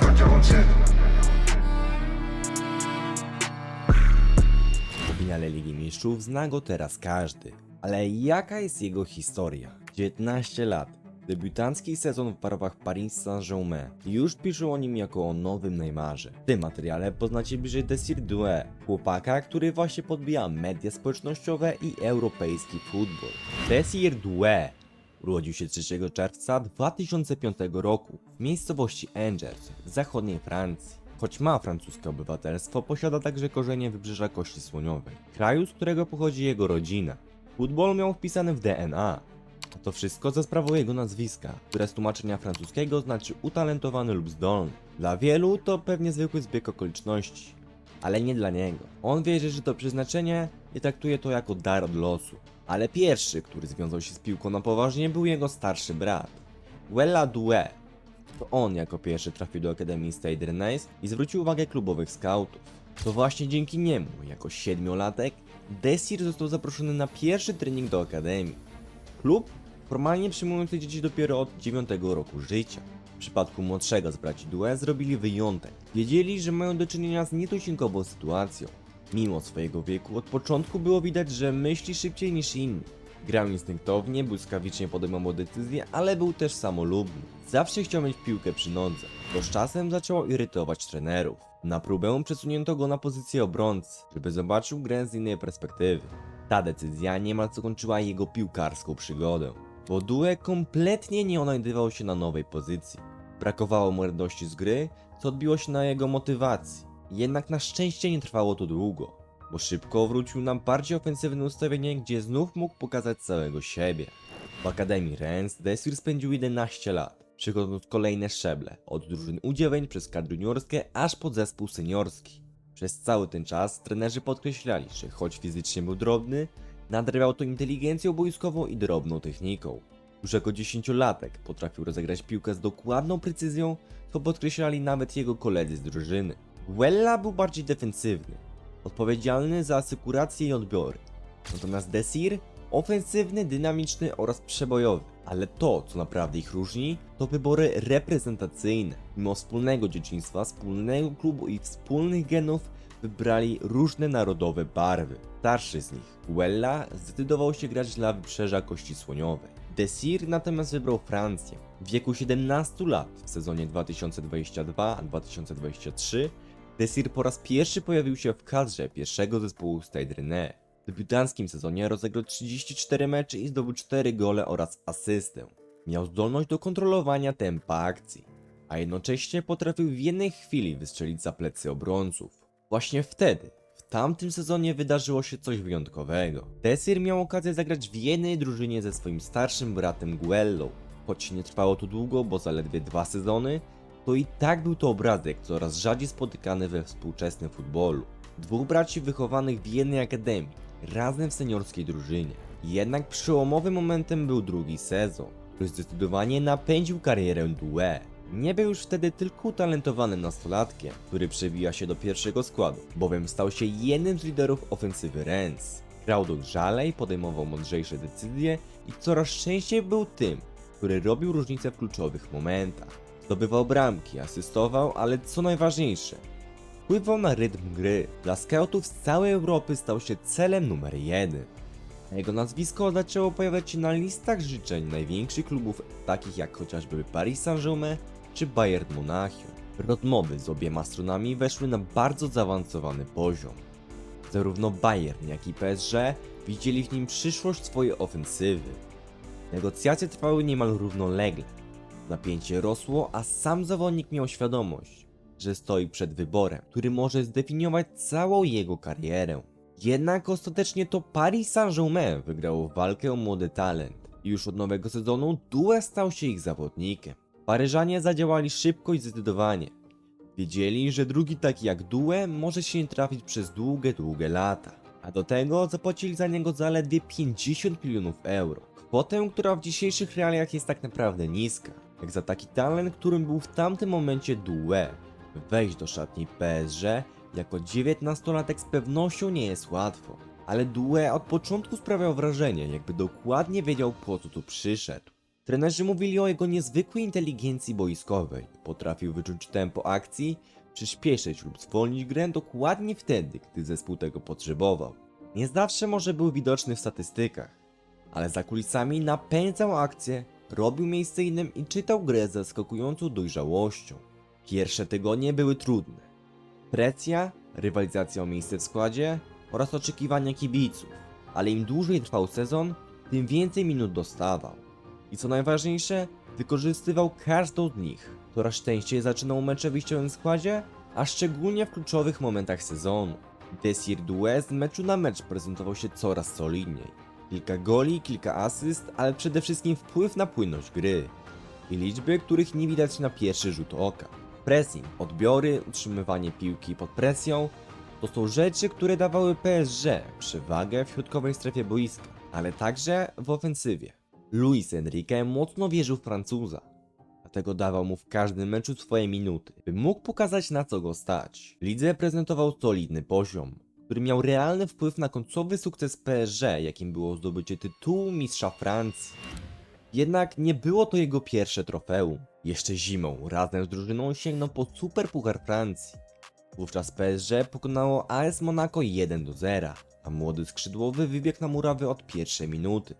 Go działanciego Po finale Ligi Mistrzów zna go teraz każdy. Ale jaka jest jego historia? 19 lat. Debiutancki sezon w barwach Paris Saint-Germain. Już piszą o nim jako o nowym Neymarze. W tym materiale poznacie bliżej Desir Doué, chłopaka, który właśnie podbija media społecznościowe i europejski futbol. Desir Doué urodził się 3 czerwca 2005 roku w miejscowości Angers w zachodniej Francji. Choć ma francuskie obywatelstwo, posiada także korzenie wybrzeża Kości Słoniowej, kraju, z którego pochodzi jego rodzina. Futbol miał wpisany w DNA. To wszystko za sprawą jego nazwiska, które z tłumaczenia francuskiego znaczy utalentowany lub zdolny. Dla wielu to pewnie zwykły zbieg okoliczności, ale nie dla niego. On wierzy, że to przeznaczenie i traktuje to jako dar od losu. Ale pierwszy, który związał się z piłką na poważnie, był jego starszy brat, Wella Doué. To on jako pierwszy trafił do Akademii Stade Rennais i zwrócił uwagę klubowych scoutów. To właśnie dzięki niemu, jako siedmiolatek, Desir został zaproszony na pierwszy trening do Akademii. Klub formalnie przyjmujący dzieci dopiero od 9 roku życia. W przypadku młodszego z braci Due zrobili wyjątek. Wiedzieli, że mają do czynienia z nietuzinkową sytuacją. Mimo swojego wieku od początku było widać, że myśli szybciej niż inni. Grał instynktownie, błyskawicznie podejmował decyzje, ale był też samolubny. Zawsze chciał mieć piłkę przy nodze. To z czasem zaczęło irytować trenerów. Na próbę przesunięto go na pozycję obrońcy, żeby zobaczył grę z innej perspektywy. Ta decyzja niemal zakończyła jego piłkarską przygodę, bo Due kompletnie nie odnajdywał się na nowej pozycji. Brakowało mu radości z gry, co odbiło się na jego motywacji. Jednak na szczęście nie trwało to długo, bo szybko wrócił na bardziej ofensywne ustawienie, gdzie znów mógł pokazać całego siebie. W Akademii Rennes Desir spędził 11 lat, przechodząc kolejne szczeble, od drużyn U9 przez kadry juniorskie aż po zespół seniorski. Przez cały ten czas trenerzy podkreślali, że choć fizycznie był drobny, nadrabiał to inteligencją boiskową i drobną techniką. Już jako dziesięciolatek potrafił rozegrać piłkę z dokładną precyzją, co podkreślali nawet jego koledzy z drużyny. Wella był bardziej defensywny, odpowiedzialny za asekurację i odbiory. Natomiast Desir ofensywny, dynamiczny oraz przebojowy. Ale to, co naprawdę ich różni, to wybory reprezentacyjne. Mimo wspólnego dzieciństwa, wspólnego klubu i wspólnych genów wybrali różne narodowe barwy. Starszy z nich, Wella, zdecydował się grać dla wybrzeża Kości Słoniowej. Desir natomiast wybrał Francję. W wieku 17 lat, w sezonie 2022-2023, Desir po raz pierwszy pojawił się w kadrze pierwszego zespołu Stade Rennais. W debiutanckim sezonie rozegrał 34 mecze i zdobył 4 gole oraz asystę. Miał zdolność do kontrolowania tempa akcji, a jednocześnie potrafił w jednej chwili wystrzelić za plecy obrońców. Właśnie wtedy, w tamtym sezonie wydarzyło się coś wyjątkowego. Desir miał okazję zagrać w jednej drużynie ze swoim starszym bratem Guellą. Choć nie trwało to długo, bo zaledwie dwa sezony, to i tak był to obrazek coraz rzadziej spotykany we współczesnym futbolu. Dwóch braci wychowanych w jednej akademii, razem w seniorskiej drużynie. Jednak przełomowym momentem był drugi sezon, który zdecydowanie napędził karierę Doué. Nie był już wtedy tylko utalentowanym nastolatkiem, który przewija się do pierwszego składu, bowiem stał się jednym z liderów ofensywy Rennes. Grał dojrzale i podejmował mądrzejsze decyzje i coraz częściej był tym, który robił różnicę w kluczowych momentach. Zdobywał bramki, asystował, ale co najważniejsze, wpływał na rytm gry. Dla scoutów z całej Europy stał się celem numer jeden. Jego nazwisko zaczęło pojawiać się na listach życzeń największych klubów, takich jak chociażby Paris Saint-Germain czy Bayern Monachium. Rozmowy z obiema stronami weszły na bardzo zaawansowany poziom. Zarówno Bayern, jak i PSG widzieli w nim przyszłość swojej ofensywy. Negocjacje trwały niemal równolegle. Napięcie rosło, a sam zawodnik miał świadomość, że stoi przed wyborem, który może zdefiniować całą jego karierę. Jednak ostatecznie to Paris Saint-Germain wygrało walkę o młody talent już od nowego sezonu Due stał się ich zawodnikiem. Paryżanie zadziałali szybko i zdecydowanie. Wiedzieli, że drugi taki jak Due może się nie trafić przez długie, długie lata. A do tego zapłacili za niego zaledwie 50 milionów euro. Kwotę, która w dzisiejszych realiach jest tak naprawdę niska. Jak za taki talent, którym był w tamtym momencie Due. Wejść do szatni PSG jako 19-latek z pewnością nie jest łatwo. ale Due od początku sprawiał wrażenie, jakby dokładnie wiedział po co tu przyszedł. Trenerzy mówili o jego niezwykłej inteligencji boiskowej. Potrafił wyczuć tempo akcji, przyspieszyć lub zwolnić grę dokładnie wtedy, gdy zespół tego potrzebował. Nie zawsze może był widoczny w statystykach, ale za kulisami napędzał akcję, robił miejsce innym i czytał grę z zaskakującą dojrzałością. Pierwsze tygodnie były trudne. Presja, rywalizacja o miejsce w składzie oraz oczekiwania kibiców, ale im dłużej trwał sezon, tym więcej minut dostawał. I co najważniejsze, wykorzystywał każdą z nich. Coraz częściej zaczynał mecze w wyjściowym składzie, a szczególnie w kluczowych momentach sezonu. Desir Due z meczu na mecz prezentował się coraz solidniej. Kilka goli, kilka asyst, ale przede wszystkim wpływ na płynność gry. I liczby, których nie widać na pierwszy rzut oka. Pressing, odbiory, utrzymywanie piłki pod presją to są rzeczy, które dawały PSG przewagę w środkowej strefie boiska, ale także w ofensywie. Luis Enrique mocno wierzył w Francuza, dlatego dawał mu w każdym meczu swoje minuty, by mógł pokazać na co go stać. Lidze prezentował solidny poziom, który miał realny wpływ na końcowy sukces PSG, jakim było zdobycie tytułu mistrza Francji. Jednak nie było to jego pierwsze trofeum. Jeszcze zimą razem z drużyną sięgnął po Super Puchar Francji. Wówczas PSG pokonało AS Monaco 1 do 0, a młody skrzydłowy wybiegł na murawy od pierwszej minuty,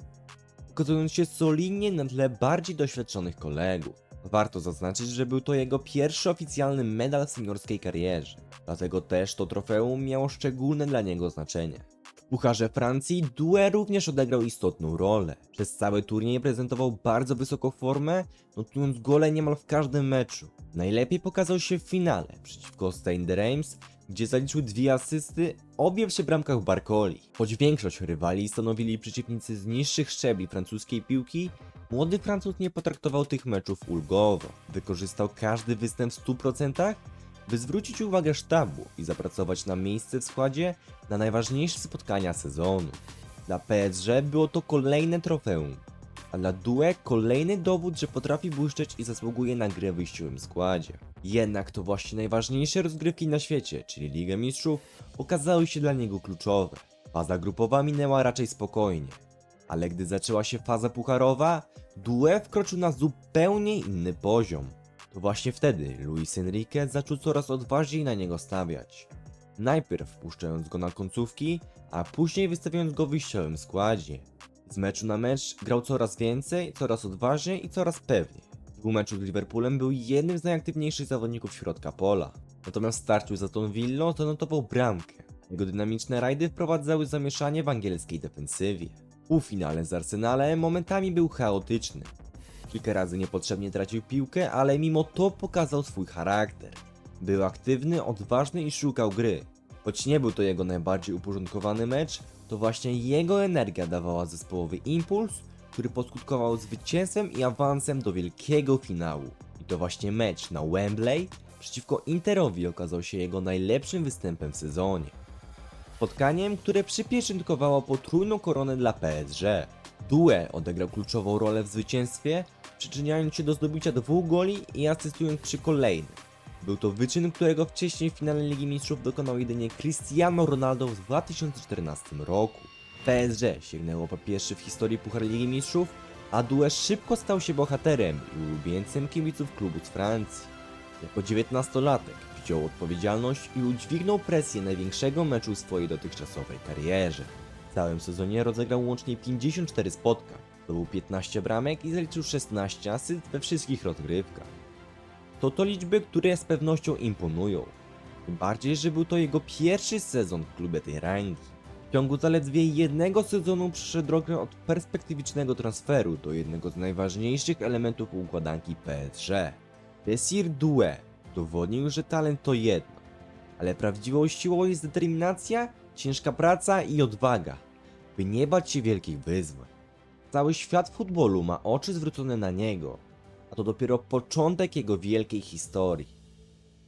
pokazując się solidnie na tle bardziej doświadczonych kolegów. Warto zaznaczyć, że był to jego pierwszy oficjalny medal w seniorskiej karierze, dlatego też to trofeum miało szczególne dla niego znaczenie. W Pucharze Francji Due również odegrał istotną rolę. Przez cały turniej prezentował bardzo wysoką formę, notując gole niemal w każdym meczu. Najlepiej pokazał się w finale przeciwko Stade de Reims, gdzie zaliczył dwie asysty, obie przy bramkach Barcoli. Choć większość rywali stanowili przeciwnicy z niższych szczebli francuskiej piłki, młody Francuz nie potraktował tych meczów ulgowo. Wykorzystał każdy występ w 100%, by zwrócić uwagę sztabu i zapracować na miejsce w składzie na najważniejsze spotkania sezonu. Dla PSG było to kolejne trofeum, a dla Due kolejny dowód, że potrafi błyszczeć i zasługuje na grę w wyjściowym składzie. Jednak to właśnie najważniejsze rozgrywki na świecie, czyli Liga Mistrzów, okazały się dla niego kluczowe. Faza grupowa minęła raczej spokojnie, ale gdy zaczęła się faza pucharowa, Due wkroczył na zupełnie inny poziom. To właśnie wtedy Luis Enrique zaczął coraz odważniej na niego stawiać. Najpierw wpuszczając go na końcówki, a później wystawiając go w wyjściowym składzie. Z meczu na mecz grał coraz więcej, coraz odważniej i coraz pewniej. W dwumeczu z Liverpoolem był jednym z najaktywniejszych zawodników środka pola. Natomiast w starciu z Aston Villą zanotował bramkę. Jego dynamiczne rajdy wprowadzały zamieszanie w angielskiej defensywie. Półfinale z Arsenalem momentami był chaotyczny. Kilka razy niepotrzebnie tracił piłkę, ale mimo to pokazał swój charakter. Był aktywny, odważny i szukał gry. Choć nie był to jego najbardziej uporządkowany mecz, to właśnie jego energia dawała zespołowy impuls, który poskutkował zwycięstwem i awansem do wielkiego finału. I to właśnie mecz na Wembley przeciwko Interowi okazał się jego najlepszym występem w sezonie. Spotkaniem, które przypieczętkowało potrójną koronę dla PSG. Due odegrał kluczową rolę w zwycięstwie, przyczyniając się do zdobycia dwóch goli i asystując przy kolejnym. Był to wyczyn, którego wcześniej w finale Ligi Mistrzów dokonał jedynie Cristiano Ronaldo w 2014 roku. PSG sięgnęło po pierwszy w historii Puchar Ligi Mistrzów, a Due szybko stał się bohaterem i ulubieńcem kibiców klubu z Francji. Jako 19-latek wziął odpowiedzialność i udźwignął presję największego meczu w swojej dotychczasowej karierze. W całym sezonie rozegrał łącznie 54 spotkań, zdobył 15 bramek i zaliczył 16 asyst we wszystkich rozgrywkach. To to liczby, które z pewnością imponują. Tym bardziej, że był to jego pierwszy sezon w klubie tej rangi. W ciągu zaledwie jednego sezonu przyszedł drogę od perspektywicznego transferu do jednego z najważniejszych elementów układanki PSG. Desir Due udowodnił, że talent to jedno, ale prawdziwą siłą jest determinacja, ciężka praca i odwaga, by nie bać się wielkich wyzwań. Cały świat futbolu ma oczy zwrócone na niego, a to dopiero początek jego wielkiej historii.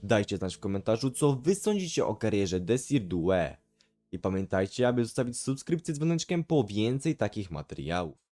Dajcie znać w komentarzu, co wy sądzicie o karierze Desir Due. I pamiętajcie, aby zostawić subskrypcję z dzwoneczkiem po więcej takich materiałów.